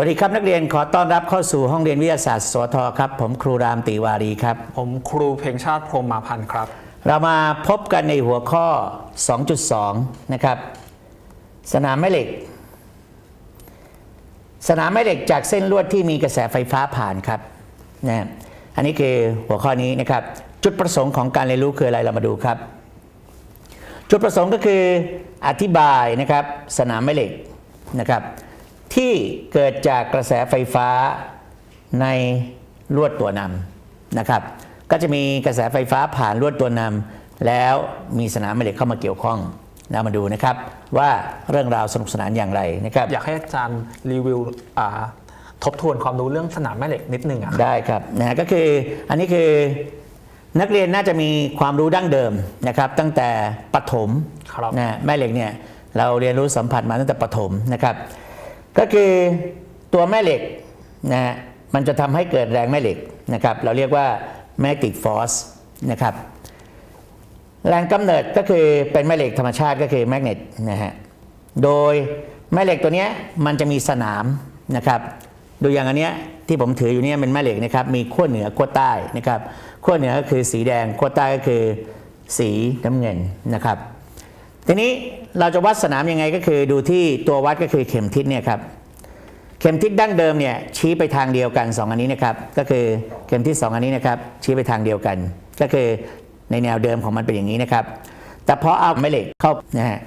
สวัสดีครับนักเรียนขอต้อนรับเข้าสู่ห้องเรียนวิทยาศาสตร์สวทครับ ผมครูรามติวารีครับ ผมครูเพลงชาติพรหมมาพันธ์ครับ เรามาพบกันในหัวข้อ 2.2 นะครับ สนามแม่เหล็ก สนามแม่เหล็กจากเส้นลวดที่มีกระแสไฟฟ้าผ่านครับนะอันนี้คือหัวข้อนี้นะครับ จุดประสงค์ของการเรียนรู้คืออะไรเรามาดูครับ จุดประสงค์ก็คืออธิบายนะครับสนามแม่เหล็กนะครับ ที่เกิดจากกระแสไฟฟ้าในลวดตัวนำนะครับ ก็จะมีกระแสไฟฟ้าผ่านลวดตัวนำแล้วมีสนามแม่เหล็กเข้ามาเกี่ยวข้องเรามาดูนะครับว่าเรื่องราวสนุกสนานอย่างไรนะครับอยากให้อาจารย์รีวิวอ่าทบทวนความรู้เรื่องสนามแม่เหล็กนิดนึงอะครับได้ครับนะฮะก็คืออันนี้คือนักเรียนน่าจะมีความรู้ดั้งเดิมนะครับตั้งแต่ปฐมครับนะฮะแม่เหล็กเนี่ยเราเรียนรู้สัมผัสมาตั้งแต่ปฐมนะครับ ก็คือตัวแม่เหล็กนะฮะมันจะทำให้เกิดแรงแม่เหล็กนะครับ เราเรียกว่า magnetic force นะครับ แรงกำเนิดก็คือเป็นแม่เหล็กธรรมชาติก็คือแมกเนตนะฮะ โดยแม่เหล็กตัวนี้มันจะมีสนามนะครับ ดูอย่างอันเนี้ยที่ผมถืออยู่เนี่ยเป็นแม่เหล็กนะครับ มีขั้วเหนือขั้วใต้นะครับขั้วเหนือก็คือสีแดงขั้วใต้ก็คือสีน้ำเงินนะครับ ทีนี้ เราจะวัดสนามยังไงก็คือดูที่ตัววัดก็คือเข็มทิศเนี่ยครับเข็มทิศดั้งเดิมเนี่ยชี้ไปทางเดียวกัน 2 อันนี้นะครับก็คือเข็มทิศ2อันนี้นะครับชี้ไปทางเดียวกัน ก็คือในแนวเดิมของมันเป็นอย่างนี้นะครับ แต่พอเอาแม่เหล็กเข้านะฮะ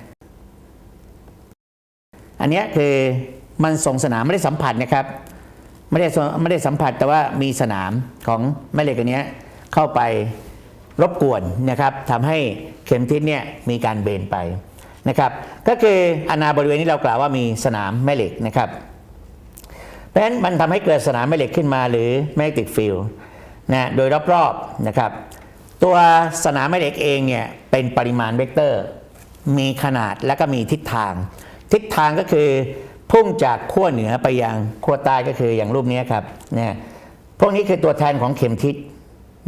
อันนี้คือมันส่งสนามไม่ได้สัมผัสนะครับไม่ได้ไม่ได้สัมผัสแต่ว่ามีสนามของแม่เหล็กอันนี้เข้าไปรบกวนนะครับทำให้เข็มทิศเนี่ยมีการเบนไป นะครับก็คืออนาบริเวณนี้เรากล่าวว่ามีสนามแม่เหล็กนะครับเพราะฉะนั้นมันทำให้เกิดสนามแม่เหล็กขึ้นมาหรือ magnetic field นะโดยรอบๆนะครับตัวสนามแม่เหล็กเองเนี่ยเป็นปริมาณเวกเตอร์ มีขนาดและก็มีทิศทาง ทิศทางก็คือพุ่งจากขั้วเหนือไปยังขั้วใต้ก็คืออย่างรูปนี้ครับเนี่ยพวกนี้คือตัวแทนของเข็มทิศ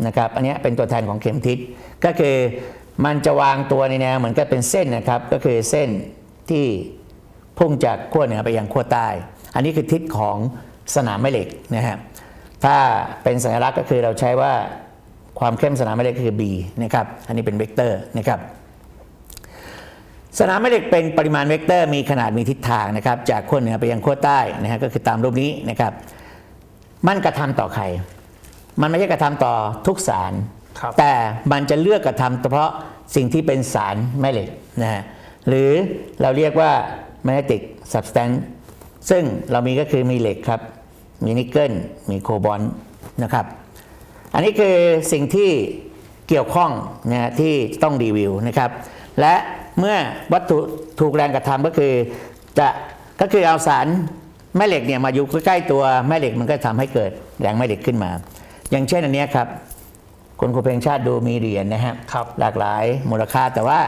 นะครับอันนี้เป็นตัวแทนของเข็มทิศก็คือ มันจะวางตัวในแนวเหมือนกับเป็นเส้นนะครับ ก็คือเส้นที่พุ่งจากขั้วเหนือไปยังขั้วใต้ อันนี้คือทิศของสนามแม่เหล็กนะฮะถ้าเป็นสัญลักษณ์ก็คือเราใช้ว่าความเข้มสนามแม่เหล็กคือ B นะครับ อันนี้เป็นเวกเตอร์นะครับ สนามแม่เหล็กเป็นปริมาณเวกเตอร์มีขนาดมีทิศทางนะครับ จากขั้วเหนือไปยังขั้วใต้นะฮะก็คือตามรูปนี้นะครับ มันกระทำต่อใคร มันไม่ใช่กระทำต่อทุกสาร แต่มันจะเลือกกระทำเฉพาะสิ่งที่เป็นสารแม่เหล็กนะฮะหรือเราเรียกว่า magnetic substance ซึ่งเรามีก็คือมีเหล็กครับ มีนิกเกิลมีโคบอลนะครับ อันนี้คือสิ่งที่เกี่ยวข้องนะฮะที่ต้องรีวิวนะครับ และเมื่อวัตถุถูกแรงกระทำก็คือจะก็คือเอาสารแม่เหล็กเนี่ยมาอยู่ใกล้ๆตัวแม่เหล็กมันก็ทำให้เกิดแรงแม่เหล็กขึ้นมา อย่างเช่นอันนี้ครับ คนครูเพลงชาติดูมีเหรียญนะฮะครับหลากหลายมูลค่าแต่ว่า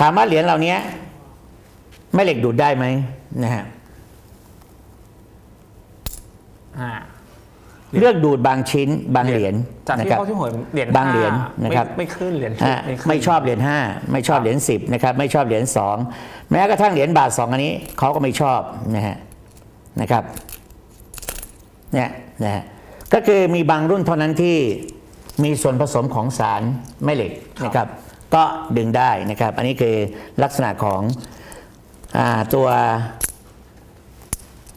ถามว่าเหรียญเหล่านี้แม่เหล็กดูดได้ไหมนะฮะอ่าเลือกดูดบางชิ้นบางเหรียญจากนะที่ครับเขาที่หัวเหรียญบางเหรียญห้นะครับไม่ไม่ขึ้นเหรียญอะขึ้นไม่ชอบเหรียญห้าไม่ชอบเหรียญสิบนะครับไม่ชอบเหรียญสองแม้กระทั่งเหรียญบาทสองอันนี้เขาก็ไม่ชอบนะฮะนะครับเนี่ยนะฮะก็คือมีบางรุ่นเท่านั้นที่ มีส่วนผสมของสารแม่เหล็กนะครับ ก็ดึงได้นะครับ อันนี้คือลักษณะของอาตัว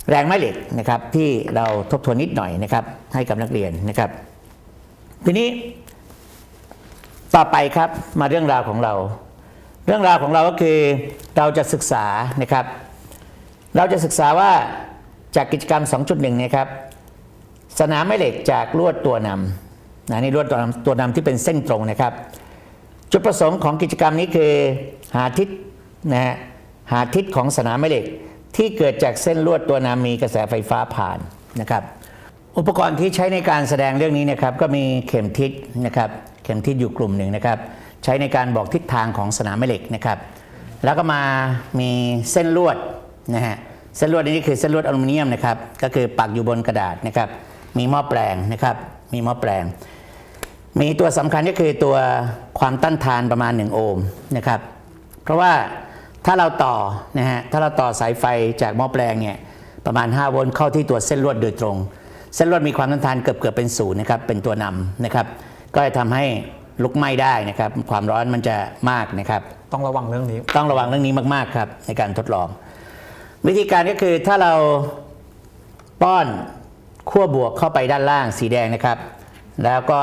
แรงแม่เหล็กนะครับ ที่เราทบทวนนิดหน่อยนะครับ ให้กับนักเรียนนะครับ ทีนี้ต่อไปครับมาเรื่องราวของเรา เรื่องราวของเราก็คือเราจะศึกษานะครับ เราจะศึกษาว่าจากกิจกรรม 2.1นะครับสนามแม่เหล็กจากลวดตัวนำ นะนี่ลวดตัวนำตัวนำที่เป็นเส้นตรงนะครับ จุดประสงค์ของกิจกรรมนี้คือหาทิศนะฮะหาทิศของสนามแม่เหล็ก ที่เกิดจากเส้นลวดตัวนำมีกระแสไฟฟ้าผ่านนะครับ อุปกรณ์ที่ใช้ในการแสดงเรื่องนี้นะครับ ก็มีเข็มทิศนะครับ เข็มทิศอยู่กลุ่มหนึ่งนะครับ ใช้ในการบอกทิศทางของสนามแม่เหล็กนะครับ แล้วก็มามีเส้นลวดนะฮะเส้นลวดนี้คือเส้นลวดอลูมิเนียมนะครับ ก็คือปักอยู่บนกระดาษนะครับ มีหม้อแปลงนะครับ มีหม้อแปลง มีตัวสำคัญก็คือตัวความต้านทานประมาณ 1 โอห์มนะครับ เพราะว่าถ้าเราต่อนะฮะถ้าเราต่อสายไฟจากหม้อแปลงเนี่ยประมาณ 5 โวลต์เข้าที่ตัวเส้นลวดโดยตรง เส้นลวดมีความต้านทานเกือบเกือบเป็นศูนย์นะครับเป็นตัวนำนะครับ ก็จะทำให้ลุกไหม้ได้นะครับ ความร้อนมันจะมากนะครับ ต้องระวังเรื่องนี้ ต้องระวังเรื่องนี้มากๆครับในการทดลอง วิธีการก็คือถ้าเราป้อนขั้วบวกเข้าไปด้านล่างสีแดงนะครับ แล้วก็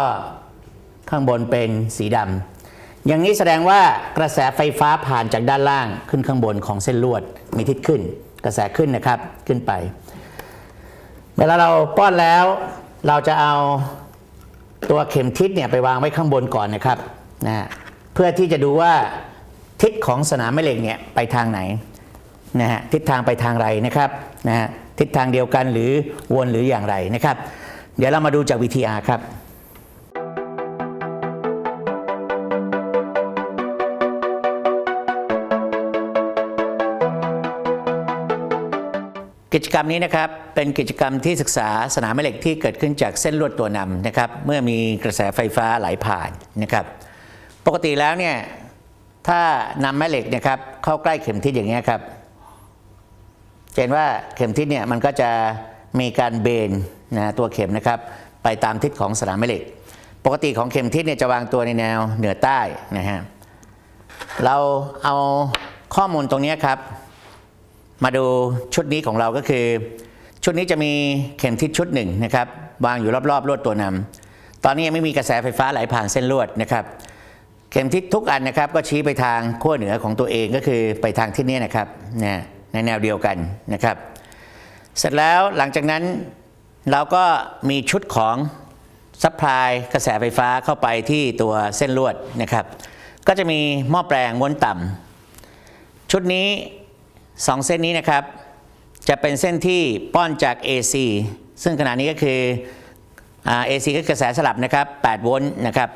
ข้างบนเป็นสีดำอย่างนี้แสดงว่ากระแสไฟฟ้าผ่านจากด้านล่างขึ้นข้างบนของเส้นลวดมีทิศขึ้น กระแสขึ้นนะครับขึ้นไป เวลาเราป้อนแล้วเราจะเอาตัวเข็มทิศเนี่ยไปวางไว้ข้างบนก่อนนะครับนะฮะเพื่อที่จะดูว่าทิศของสนามแม่เหล็กเนี่ยไปทางไหนนะฮะทิศทางไปทางไรนะครับนะฮะทิศทางเดียวกันหรือวนหรืออย่างไรนะครับ เดี๋ยวเรามาดูจาก VTR ครับ กิจกรรมนี้นะครับเป็นกิจกรรมที่ศึกษาสนามแม่เหล็กที่เกิดขึ้นจากเส้นลวดตัวนำนะครับเมื่อมีกระแสไฟฟ้าไหลผ่านนะครับ ปกติแล้วเนี่ยถ้านำแม่เหล็กนะครับเข้าใกล้เข็มทิศอย่างเงี้ครับเห็นว่าเข็มทิศเนี่ยมันก็จะมีการเบนนะตัวเข็มนะครับไปตามทิศของสนามแม่เหล็ก ปกติของเข็มทิศเนี่ยจะวางตัวในแนวเหนือใต้นะฮะเราเอาข้อมูลตรงนี้ครับ มาดูชุดนี้ของเราก็คือ ชุดนี้จะมีเข็มทิศชุดหนึ่งนะครับวางอยู่รอบๆลวดตัวนำตอนนี้ยังไม่มีกระแสไฟฟ้าไหลผ่านเส้นลวดนะครับเข็มทิศทุกอันนะครับก็ชี้ไปทางขั้วเหนือของตัวเองก็คือไปทางทิศนี้นะครับนะในแนวเดียวกันนะครับ เสร็จแล้วหลังจากนั้นเราก็มีชุดของซัพพลายกระแสไฟฟ้าเข้าไปที่ตัวเส้นลวดนะครับ ก็จะมีหม้อแปลงม้วนต่ำชุดนี้ สองเส้นนี้นะครับ จะเป็นเส้นที่ป้อนจาก AC ซึ่งขณะนี้ก็คืออ AC ก็กระแสสลับนะครับ 8 โวลต์นะครับ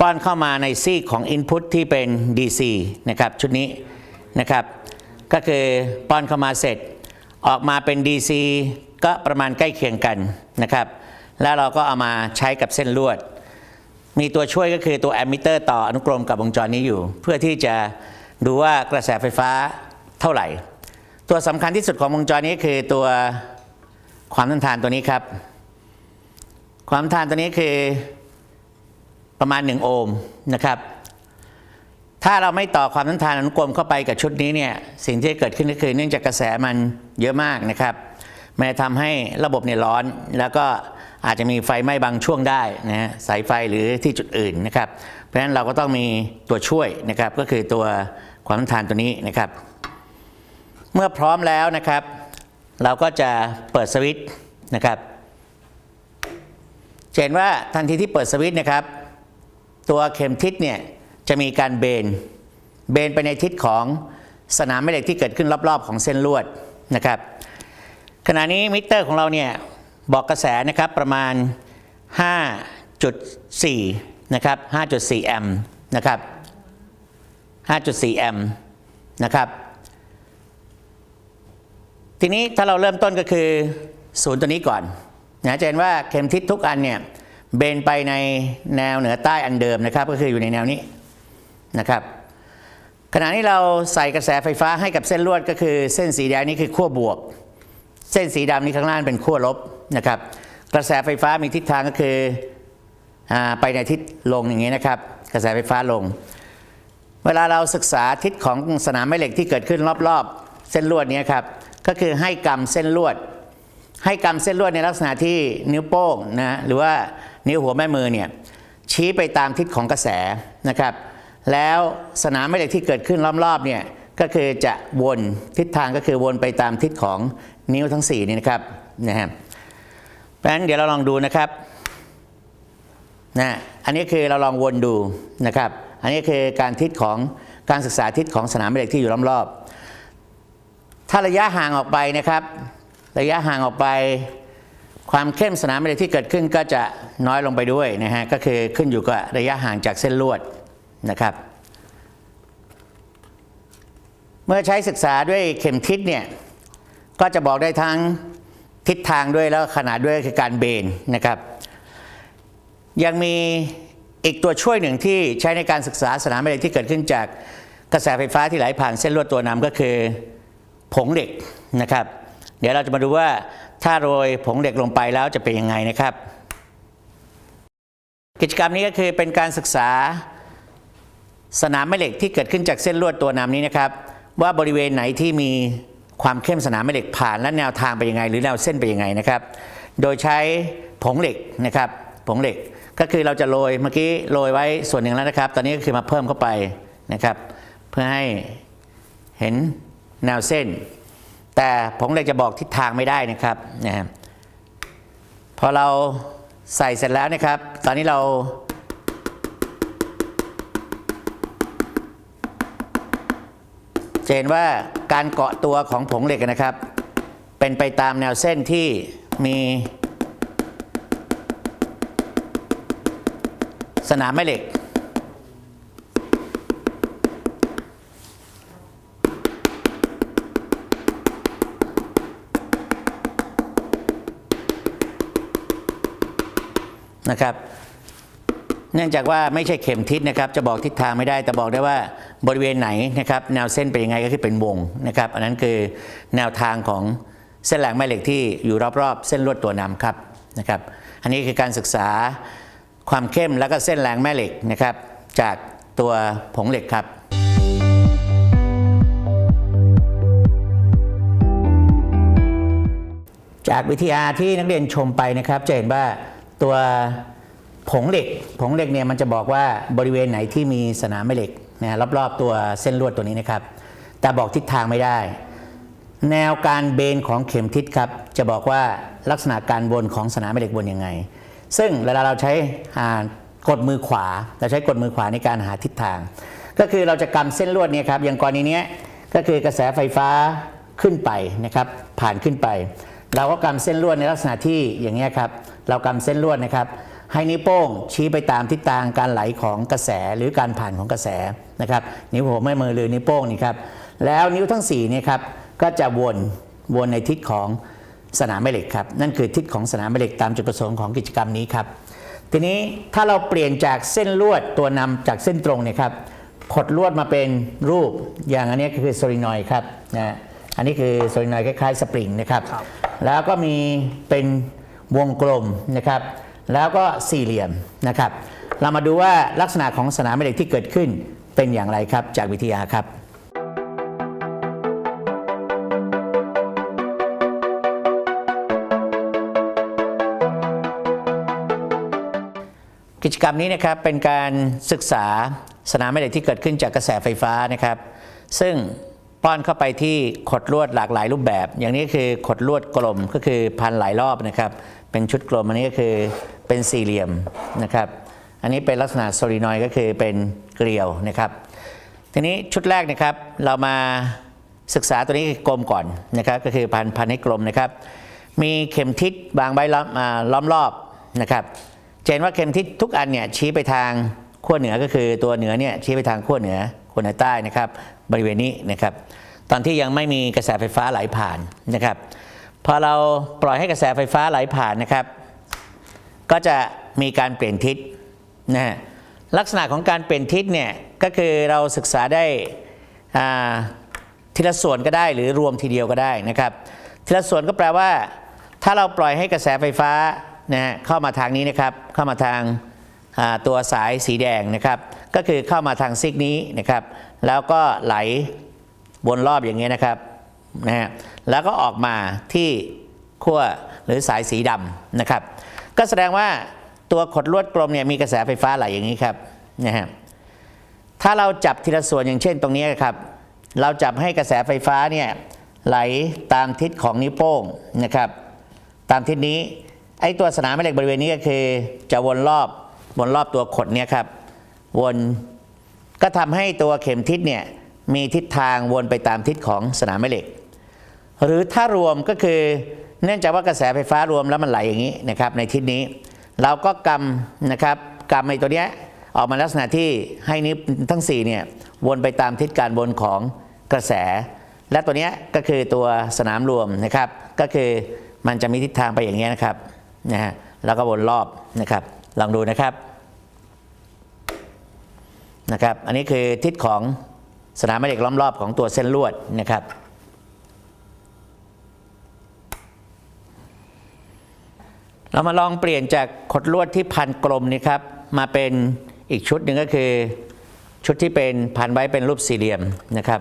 ป้อนเข้ามาในซีกของ Input ที่เป็น DC นะครับ ชุดนี้นะครับ ก็คือป้อนเข้ามาเสร็จ ออกมาเป็น DC ก็ประมาณใกล้เคียงกันนะครับ แล้วเราก็เอามาใช้กับเส้นลวด มีตัวช่วยก็คือตัวแอมมิเตอร์ต่ออนุกรมกับวงจรนี้อยู่ เพื่อที่จะดูว่ากระแสไฟฟ้าเท่าไหร่ ตัวสำคัญที่สุดของวงจรนี้คือตัวความต้านทานตัวนี้ครับ ความต้านทานตัวนี้คือประมาณ 1 โอห์มนะครับ ถ้าเราไม่ต่อความต้านทานอนุกรมเข้าไปกับชุดนี้เนี่ยสิ่งที่เกิดขึ้นก็คือเนื่องจากกระแสมันเยอะมากนะครับมันจะทำให้ระบบเนี่ยร้อนแล้วก็อาจจะมีไฟไหม้บางช่วงได้นะฮะสายไฟหรือที่จุดอื่นนะครับ เพราะฉะนั้นเราก็ต้องมีตัวช่วยนะครับ ก็คือตัวความต้านทานตัวนี้นะครับ เมื่อพร้อมแล้วนะครับ เราก็จะเปิดสวิตช์นะครับเห็นว่าทันทีที่เปิดสวิตช์นะครับ ตัวเข็มทิศเนี่ยจะมีการเบน เบนไปในทิศของสนามแม่เหล็กที่เกิดขึ้นรอบๆ ของเส้นลวดนะครับ ขณะนี้มิเตอร์ของเราเนี่ยบอกกระแสนะครับประมาณ 5.4 นะครับ 5.4 แอมป์นะครับ 5.4 แอมป์นะครับ ทีนี้ถ้าเราเริ่มต้นก็คือศูนย์ตัวนี้ก่อนนะจะเห็นว่าเข็มทิศทุกอันเนี่ยเบนไปในแนวเหนือใต้อันเดิมนะครับ ก็คืออยู่ในแนวนี้นะครับ ขณะนี้เราใส่กระแสไฟฟ้าให้กับเส้นลวดก็คือเส้นสีแดงนี่คือขั้วบวก เส้นสีดำนี่ข้างล่างเป็นขั้วลบนะครับ กระแสไฟฟ้ามีทิศทางก็คืออไปในทิศลงอย่างนี้นะครับ กระแสไฟฟ้าลง เวลาเราศึกษาทิศของสนามแม่เหล็กที่เกิดขึ้นรอบๆ เส้นลวดนี้ครับ ก็คือให้กำเส้นลวด ให้กำเส้นลวดในลักษณะที่นิ้วโป้งนะหรือว่านิ้วหัวแม่มือเนี่ยชี้ไปตามทิศของกระแสนะครับ แล้วสนามแม่เหล็กที่เกิดขึ้นรอบๆเนี่ยก็คือจะวนทิศทางก็คือวนไปตามทิศของนิ้วทั้ง4นี่นะครับนะฮะเพราะฉะนั้นเดี๋ยวเราลองดูนะครับนะอันนี้คือเราลองวนดูนะครับ อันนี้คือการทิศของการศึกษาทิศของสนามแม่เหล็กที่อยู่รอบๆ ถ้าระยะห่างออกไปนะครับ ระยะห่างออกไป ความเข้มสนามแม่เหล็กที่เกิดขึ้นก็จะน้อยลงไปด้วยนะฮะก็คือขึ้นอยู่กับระยะห่างจากเส้นลวดนะครับ เมื่อใช้ศึกษาด้วยเข็มทิศเนี่ยก็จะบอกได้ทั้งทิศทางด้วยแล้วขนาดด้วยคือการเบนนะครับ ยังมีอีกตัวช่วยหนึ่งที่ใช้ในการศึกษาสนามแม่เหล็กที่เกิดขึ้นจากกระแสไฟฟ้าที่ไหลผ่านเส้นลวดตัวนำก็คือ ผงเหล็กนะครับ เดี๋ยวเราจะมาดูว่าถ้าโรยผงเหล็กลงไปแล้วจะเป็นยังไงนะครับ กิจกรรมนี้ก็คือเป็นการศึกษาสนามแม่เหล็กที่เกิดขึ้นจากเส้นลวดตัวนำนี้นะครับ ว่าบริเวณไหนที่มีความเข้มสนามแม่เหล็กผ่านและแนวทางไปยังไง หรือแนวเส้นไปยังไงนะครับ โดยใช้ผงเหล็กนะครับผงเหล็กก็คือเราจะโรยเมื่อกี้โรยไว้ส่วนหนึ่งแล้วนะครับ ตอนนี้ก็คือมาเพิ่มเข้าไปนะครับ เพื่อให้เห็น แนวเส้น แต่ผงเหล็กจะบอกทิศทางไม่ได้นะครับนะฮะพอเราใส่เสร็จแล้วนะครับ ตอนนี้เราจะเห็นว่าการเกาะตัวของผงเหล็กนะครับ เป็นไปตามแนวเส้นที่มีสนามแม่เหล็ก นะครับ เนื่องจากว่าไม่ใช่เข็มทิศนะครับ จะบอกทิศทางไม่ได้ แต่บอกได้ว่าบริเวณไหนนะครับ แนวเส้นเป็นยังไงก็คือเป็นวงนะครับ อันนั้นคือแนวทางของเส้นแหลงแม่เหล็กที่อยู่รอบๆ เส้นลวดตัวนำครับนะครับ อันนี้คือการศึกษาความเข้มแล้วก็เส้นแหลงแม่เหล็กนะครับ จากตัวผงเหล็กครับจากวิทยาที่นักเรียนชมไปนะครับจะเห็นว่า ตัวผงเหล็ก ผงเหล็กเนี่ยมันจะบอกว่าบริเวณไหนที่มีสนามแม่เหล็กนะรอบๆตัวเส้นลวดตัวนี้นะครับ แต่บอกทิศทางไม่ได้ แนวการเบนของเข็มทิศครับจะบอกว่าลักษณะการวนของสนามแม่เหล็กวนยังไง ซึ่งเวลาเราใช้กดมือขวาเราใช้กดมือขวาในการหาทิศทาง ก็คือเราจะกำเส้นลวดเนี่ยครับอย่างกรณีนี้ก็คือกระแสไฟฟ้าขึ้นไปนะครับผ่านขึ้นไป เราก็กำเส้นลวดในลักษณะที่อย่างเงี้ครับ เรากำเส้นลวดนะครับ ให้นิ้วโป้งชี้ไปตามทิศทางการไหลของกระแสหรือการผ่านของกระแสนะครับ นิ้วหัวแม่มือหรือนิ้วโป้งนี่ครับ แล้วนิ้วทั้ง4เนี่ยครับก็จะวนวนในทิศของสนามแม่เหล็กครับ นั่นคือทิศของสนามแม่เหล็กตามจุดประสงค์ของกิจกรรมนี้ครับ ทีนี้ถ้าเราเปลี่ยนจากเส้นลวดตัวนำจากเส้นตรงเนี่ยครับขดลวดมาเป็นรูปอย่างอันนี้ก็คือโซลินอยด์ครับนะอันนี้คือโซลินอยด์คล้ายๆสปริงนะครับครับแล้วก็มีเป็น วงกลมนะครับ แล้วก็สี่เหลี่ยมนะครับ เรามาดูว่าลักษณะของสนามแม่เหล็กที่เกิดขึ้นเป็นอย่างไรครับ จากวิทยาครับกิจกรรมนี้นะครับเป็นการศึกษาสนามแม่เหล็กที่เกิดขึ้นจากกระแสไฟฟ้านะครับ ซึ่งป้อนเข้าไปที่ขดลวดหลากหลายรูปแบบ อย่างนี้คือขดลวดกลมก็คือพันหลายรอบนะครับ เป็นชุดกลมอันนี้ก็คือเป็นสี่เหลี่ยมนะครับ อันนี้เป็นลักษณะโซลินอยก็คือเป็นเกลียวนะครับ ทีนี้ชุดแรกนะครับเรามาศึกษาตัวนี้กลมก่อนนะครับก็คือพันพันให้กลมนะครับ มีเข็มทิศบางใบล้อมล้อมรอบนะครับเห็นว่าเข็มทิศทุกอันเนี่ยชี้ไปทางขั้วเหนือก็คือตัวเหนือเนี่ยชี้ไปทางขั้วเหนือขั้วเหนือใต้นะครับ บริเวณนี้นะครับ ตอนที่ยังไม่มีกระแสไฟฟ้าไหลผ่านนะครับ พอเราปล่อยให้กระแสไฟฟ้าไหลผ่านนะครับ ก็จะมีการเปลี่ยนทิศนะฮะลักษณะของการเปลี่ยนทิศเนี่ยก็คือเราศึกษาได้ทีละส่วนก็ได้หรือรวมทีเดียวก็ได้นะครับ ทีละส่วนก็แปลว่า ถ้าเราปล่อยให้กระแสไฟฟ้านะฮะเข้ามาทางนี้นะครับ เข้ามาทางาตัวสายสีแดงนะครับ ก็คือเข้ามาทางซิกนี้นะครับ แล้วก็ไหลวนรอบอย่างเงี้ยนะครับ นะฮะแล้วก็ออกมาที่ขั้วหรือสายสีดำนะครับ ก็แสดงว่าตัวขดลวดกลมเนี่ยมีกระแสไฟฟ้าไหลอย่างนี้ครับนะฮะถ้าเราจับทีละส่วนอย่างเช่นตรงนี้ครับ เราจับให้กระแสไฟฟ้าเนี่ยไหลตามทิศของนิ้วโป้งนะครับ ตามทิศนี้ไอ้ตัวสนามแม่เหล็กบริเวณนี้ก็คือ จะวนรอบวนรอบตัวขดเนี่ยครับ วนก็ทำให้ตัวเข็มทิศเนี่ยมีทิศทางวนไปตามทิศของสนามแม่เหล็ก หรือถ้ารวมก็คือเนื่องจากว่ากระแสไฟฟ้ารวมแล้วมันไหลอย่างนี้นะครับในทิศนี้ เราก็กำนะครับกำไอ้ตัวเนี้ยออกมาลักษณะที่ให้นิ้วทั้ง4เนี่ยวนไปตามทิศการวนของกระแส และตัวเนี้ยก็คือตัวสนามรวมนะครับก็คือมันจะมีทิศทางไปอย่างเงี้ยนะครับนะฮะแล้วก็วนรอบนะครับลองดูนะครับนะครับ อันนี้คือทิศของสนามแม่เหล็กล้อมรอบของตัวเส้นลวดนะครับ เรามาลองเปลี่ยนจากขดลวดที่พันกลมนี่ครับมาเป็นอีกชุดหนึ่งก็คือ ชุดที่เป็นพันไว้เป็นรูปสี่เหลี่ยมนะครับ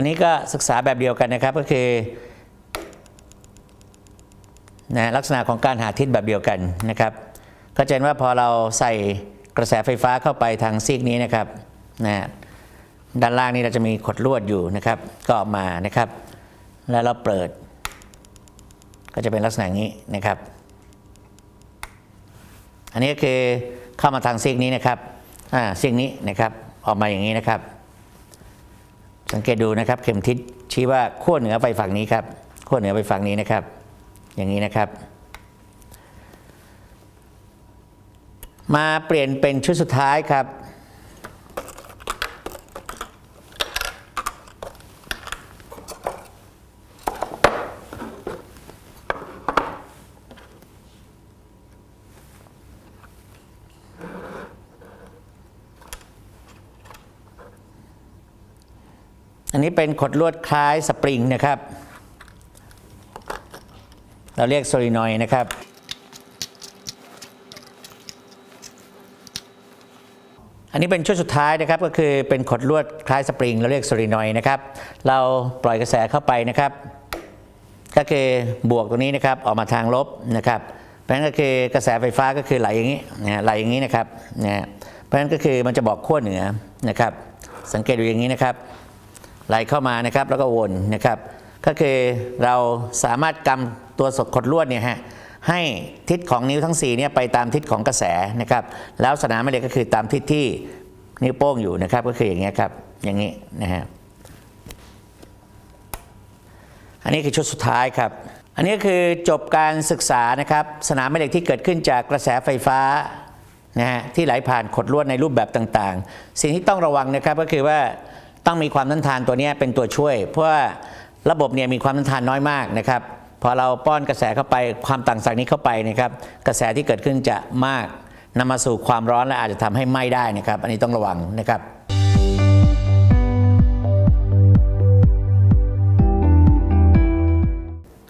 อันนี้ก็ศึกษาแบบเดียวกันนะครับก็คือนะลักษณะของการหาทิศแบบเดียวกันนะครับก็จะเห็นว่าพอเราใส่กระแสไฟฟ้าเข้าไปทางซีกนี้นะครับนะด้านล่างนี้เราจะมีขดลวดอยู่นะครับ ก็ออกมานะครับ แล้วเราเปิด ก็จะเป็นลักษณะนี้นะครับ อันนี้ก็คือเข้ามาทางซีกนี้นะครับอ่าซีกนี้นะครับออกมาอย่างนี้นะครับ สังเกตดูนะครับ เข็มทิศชี้ว่าขั้วเหนือไปฝั่งนี้ครับขั้วเหนือไปฝั่งนี้นะครับ อย่างนี้นะครับ มาเปลี่ยนเป็นชุดสุดท้ายครับ อันนี้เป็นขดลวดคล้ายสปริงนะครับ เราเรียกโซลินอยนะครับ อันนี้เป็นชุดสุดท้ายนะครับก็คือเป็นขดลวดคล้ายสปริง เราเรียกโซลินอยนะครับ เราปล่อยกระแสเข้าไปนะครับ ก็คือบวกตรงนี้นะครับออกมาทางลบนะครับเพราะฉะนั้นก็คือกระแสไฟฟ้าก็คือไหลอย่างนี้นะไหลอย่างนี้นะครับนะฮะเพราะฉะนั้นก็คือมันจะบอกขั้วเหนือนะครับ สังเกตดูอย่างนี้นะครับ ไหลเข้ามานะครับแล้วก็วนนะครับ ก็คือเราสามารถกำตัวสดขดลวดเนี่ยฮะให้ทิศของนิ้วทั้ง4เนี่ยไปตามทิศของกระแสนะครับ แล้วสนามแม่เหล็กก็คือตามทิศที่นิ้วโป้งอยู่นะครับ ก็คืออย่างเงี้ยครับอย่างนี้นะฮะอันนี้คือชุดสุดท้ายครับ อันนี้คือจบการศึกษานะครับ สนามแม่เหล็กที่เกิดขึ้นจากกระแสไฟฟ้านะฮะที่ไหลผ่านขดลวดในรูปแบบต่างๆ สิ่งที่ต้องระวังนะครับก็คือว่า ต้องมีความต้านทานตัวนี้เป็นตัวช่วย เพราะว่าระบบเนี่ยมีความต้านทานน้อยมากนะครับพอเราป้อนกระแสเข้าไปความต่างศักย์นี้เข้าไปนะครับกระแสที่เกิดขึ้นจะมากนำมาสู่ความร้อนและอาจจะทำให้ไหม้ได้นะครับ อันนี้ต้องระวังนะครับ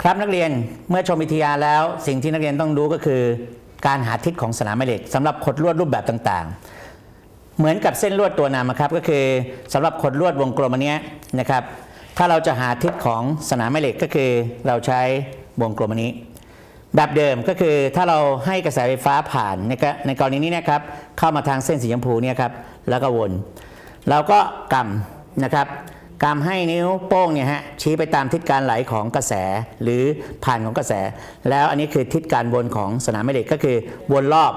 ครับนักเรียนเมื่อชมวิทยาแล้ว สิ่งที่นักเรียนต้องรู้ก็คือ การหาทิศของสนามแม่เหล็กสำหรับขดลวดรูปแบบต่างๆ เหมือนกับเส้นลวดตัวนำนะครับก็คือสำหรับขดลวดวงกลมอันนี้นะครับถ้าเราจะหาทิศของสนามแม่เหล็กก็คือเราใช้วงกลมอันนี้แบบเดิมก็คือถ้าเราให้กระแสไฟฟ้าผ่านในในกรณีนี้นะครับเข้ามาทางเส้นสีชมพูเนี่ยครับแล้วก็วนเราก็กำนะครับกำให้นิ้วโป้งเนี่ยฮะชี้ไปตามทิศการไหลของกระแสหรือผ่านของกระแส แล้วอันนี้คือทิศการวนของสนามแม่เหล็กก็คือวนรอบ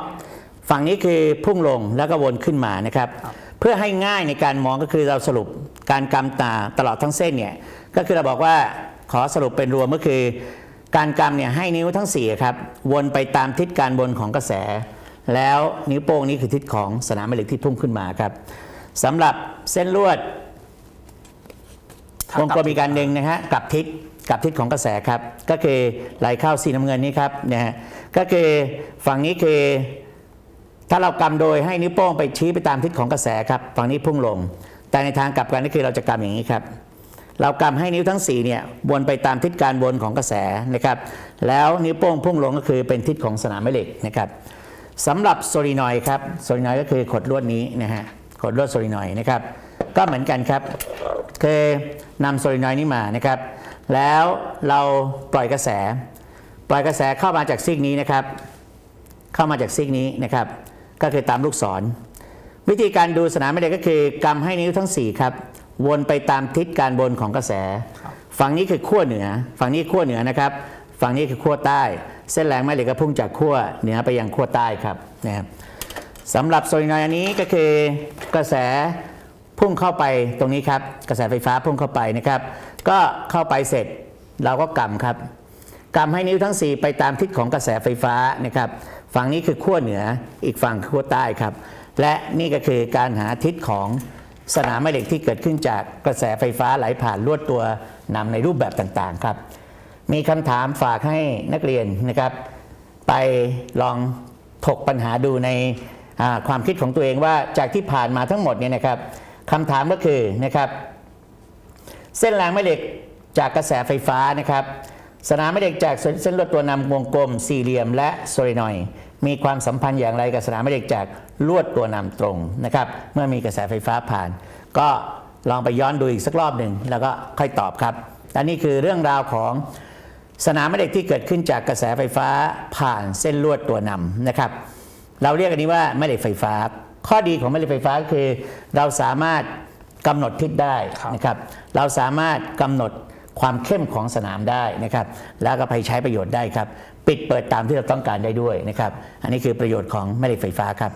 ฝั่งนี้คือพุ่งลงแล้วก็วนขึ้นมานะครับ เพื่อให้ง่ายในการมองก็คือเราสรุปการกำตาตลอดทั้งเส้นเนี่ยก็คือเราบอกว่าขอสรุปเป็นรวมก็คือ การกำเนี่ยให้นิ้วทั้ง4ครับวนไปตามทิศการวนของกระแส แล้วนิ้วโป้งนี้คือทิศของสนามแม่เหล็กที่พุ่งขึ้นมาครับสำหรับเส้นลวดวงกลมอีกการหนึ่งนะฮะกลับทิศกลับทิศของกระแสครับ ก็คือไหลเข้าสีน้ำเงินนี้ครับนะฮะก็คือฝั่งนี้คือ ถ้าเรากำโดยให้นิ้วโป้งไปชี้ไปตามทิศของกระแสครับฝั่งนี้พุ่งลง แต่ในทางกลับกันก็คือเราจะกำอย่างนี้ครับ เรากำให้นิ้วทั้ง4เนี่ยวนไปตามทิศการวนของกระแสนะครับ แล้วนิ้วโป้งพุ่งลงก็คือเป็นทิศของสนามแม่เหล็กนะครับสำหรับโซลินอยครับโซลินอยก็คือขดลวดนี้นะฮะขดลวดโซลินอยนะครับ ก็เหมือนกันครับเคือนำโซลินอยนี้มานะครับ แล้วเราปล่อยกระแส ปล่อยกระแสเข้ามาจากซีกนี้นะครับ เข้ามาจากซีกนี้นะครับ ก็คือตามลูกศร วิธีการดูสนามแม่เหล็กก็คือกำให้นิ้วทั้ง 4 ครับ วนไปตามทิศการวนของกระแส ฝั่งนี้คือขั้วเหนือ ฝั่งนี้ขั้วเหนือนะครับ ฝั่งนี้คือขั้วใต้ เส้นแรงแม่เหล็กก็พุ่งจากขั้วเหนือไปยังขั้วใต้ครับนะครับสำหรับโซลินอยด์อันนี้ก็คือกระแสพุ่งเข้าไปตรงนี้ครับ กระแสไฟฟ้าพุ่งเข้าไปนะครับ ก็เข้าไปเสร็จเราก็กำครับกำให้นิ้วทั้ง 4 ไปตามทิศของกระแสไฟฟ้านะครับ ฝั่งนี้คือขั้วเหนืออีกฝั่งคือขั้วใต้ครับ และนี่ก็คือการหาทิศของสนามแม่เหล็กที่เกิดขึ้นจากกระแสไฟฟ้าไหลผ่านลวดตัวนำในรูปแบบต่างๆครับ มีคำถามฝากให้นักเรียนนะครับ ไปลองถกปัญหาดูในความคิดของตัวเองว่าจากที่ผ่านมาทั้งหมดเนี่ยนะครับคำถามก็คือนะครับ เส้นรางแม่เหล็กจากกระแสไฟฟ้านะครับ สนามแม่เหล็กจากเส้นลวดตัวนำวงกลม สี่เหลี่ยม และโซลินอยมีความสัมพันธ์อย่างไรกับสนามแม่เหล็กจากลวดตัวนำตรงนะครับ เมื่อมีกระแสไฟฟ้าผ่าน ก็ลองไปย้อนดูอีกสักรอบหนึ่งแล้วก็ค่อยตอบครับและนี่คือเรื่องราวของสนามแม่เหล็กที่เกิดขึ้นจากกระแสไฟฟ้าผ่านเส้นลวดตัวนำนะครับ เราเรียกอันนี้ว่าแม่เหล็กไฟฟ้า ข้อดีของแม่เหล็กไฟฟ้าก็คือ เราสามารถกำหนดทิศได้นะครับ เราสามารถกำหนด ความเข้มของสนามได้นะครับ แล้วก็ไปใช้ประโยชน์ได้ครับ ปิดเปิดตามที่เราต้องการได้ด้วยนะครับ อันนี้คือประโยชน์ของแม่เหล็กไฟฟ้าครับ